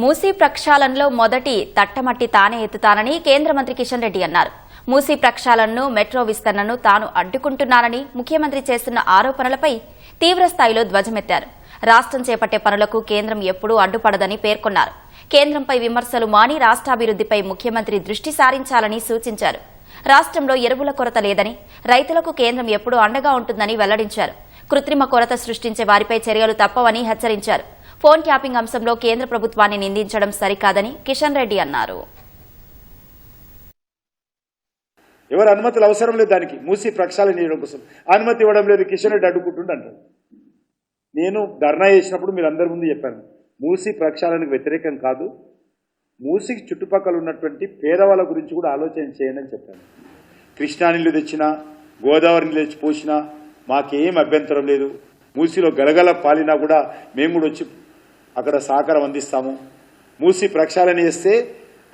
మూసీ ప్రక్షాళనలో మొదటి తట్టమట్టి తానే ఎత్తుతానని కేంద్ర మంత్రి కిషన్ రెడ్డి అన్నారు. మూసీ ప్రక్షాళనను మెట్రో విస్తరణను తాను అడ్డుకుంటున్నానని ముఖ్యమంత్రి చేస్తున్న ఆరోపణలపై తీవ్రస్థాయిలో ధ్వజమెత్తారు. రాష్ట్రం చేపట్టే పనులకు కేంద్రం ఎప్పుడూ అడ్డుపడదని పేర్కొన్నారు. కేంద్రంపై విమర్శలు మాని రాష్ట్రాభివృద్దిపై ముఖ్యమంత్రి దృష్టి సారించాలని సూచించారు. రాష్ట్రంలో ఎరువుల కొరత లేదని రైతులకు కేంద్రం ఎప్పుడూ అండగా ఉంటుందని వెల్లడించారు. కృత్రిమ కొరత సృష్టించే వారిపై చర్యలు తప్పవని హెచ్చరించారు. ఫోన్ ట్యాపింగ్ అంశంలో కేంద్ర ప్రభుత్వాన్ని నిందించడం సరికాదని కిషన్ రెడ్డి అన్నారు. ఎవరు అనుమతులు అవసరం లేదు దానికి. మూసి ప్రక్షాళన చేయడం కోసం. అనుమతి ఇవ్వడం లేదు కిషన్ రెడ్డి అడ్డుకుంటుండ అంటారు. నేను ధర్నా చేసినప్పుడు మీరు అందరి ముందు చెప్పాను. మూసి ప్రక్షాళనకు వ్యతిరేకం కాదు. మూసికి చుట్టుపక్కల ఉన్నటువంటి పేదవాళ్ళ గురించి కూడా ఆలోచన చేయండి అని చెప్పాను. కృష్ణా నీళ్ళు తెచ్చినా గోదావరి నీళ్ళు తెచ్చి పోసినా మాకేం అభ్యంతరం లేదు. మూసిలో గలగల పాలినా కూడా మేము కూడా వచ్చి అక్కడ సహకారం అందిస్తాము. మూసి ప్రక్షాళన చేస్తే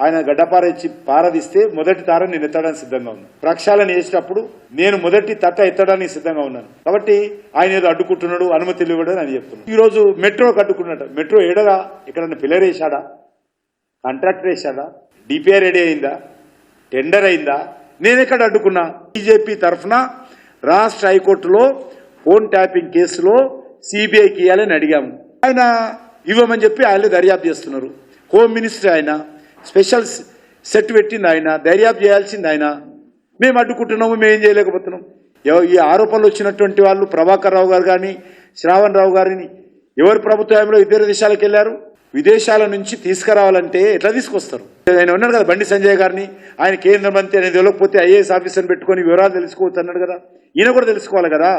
ఆయన గడ్డపార పారదిస్తే మొదటి తార నేను ఎత్తడానికి సిద్ధంగా ఉన్నాను. ప్రక్షాళన చేసేటప్పుడు నేను మొదటి తట్ట ఎత్తడానికి సిద్ధంగా ఉన్నాను. కాబట్టి ఆయన ఏదో అడ్డుకుంటున్నాడు అనుమతి ఇవ్వడం అని చెప్తున్నాను. ఈ రోజు మెట్రో కట్టుకున్నట్టు మెట్రో ఏడగా ఎక్కడన్నా పిల్లర్ వేసాడా కాంట్రాక్టర్ వేసాడా డిపిఆర్ రెడీ అయిందా? టెండర్ అయిందా? నేను ఎక్కడ అడ్డుకున్నా? బీజేపీ తరఫున రాష్ట్ర హైకోర్టులో ఫోన్ ట్యాపింగ్ కేసులో సిబిఐకి ఇవ్వాలని అడిగాము. ఆయన ఇవ్వమని చెప్పి ఆయన దర్యాప్తు చేస్తున్నారు. హోమ్ మినిస్టర్ ఆయన స్పెషల్ సెట్ పెట్టింది ఆయన దర్యాప్తు చేయాల్సింది ఆయన. మేము అడ్డుకుంటున్నాము మేము ఏం చేయలేకపోతున్నాం. ఈ ఆరోపణలు వచ్చినటువంటి వాళ్ళు ప్రభాకర్ రావు గారు కానీ శ్రావణ్ రావు గారిని ఎవరు ప్రభుత్వంలో ఇతర దేశాలకు వెళ్ళారు? విదేశాల నుంచి తీసుకురావాలంటే ఎట్లా తీసుకొస్తారు? ఆయన ఉన్నాడు కదా బండి సంజయ్ గారిని ఆయన కేంద్ర మంత్రి అనేది తెలియకపోతే ఐఏఎస్ ఆఫీసర్ని పెట్టుకొని వివరాలు తెలుసుకోవచ్చు అన్నాడు కదా. ఈయన కూడా తెలుసుకోవాలి కదా.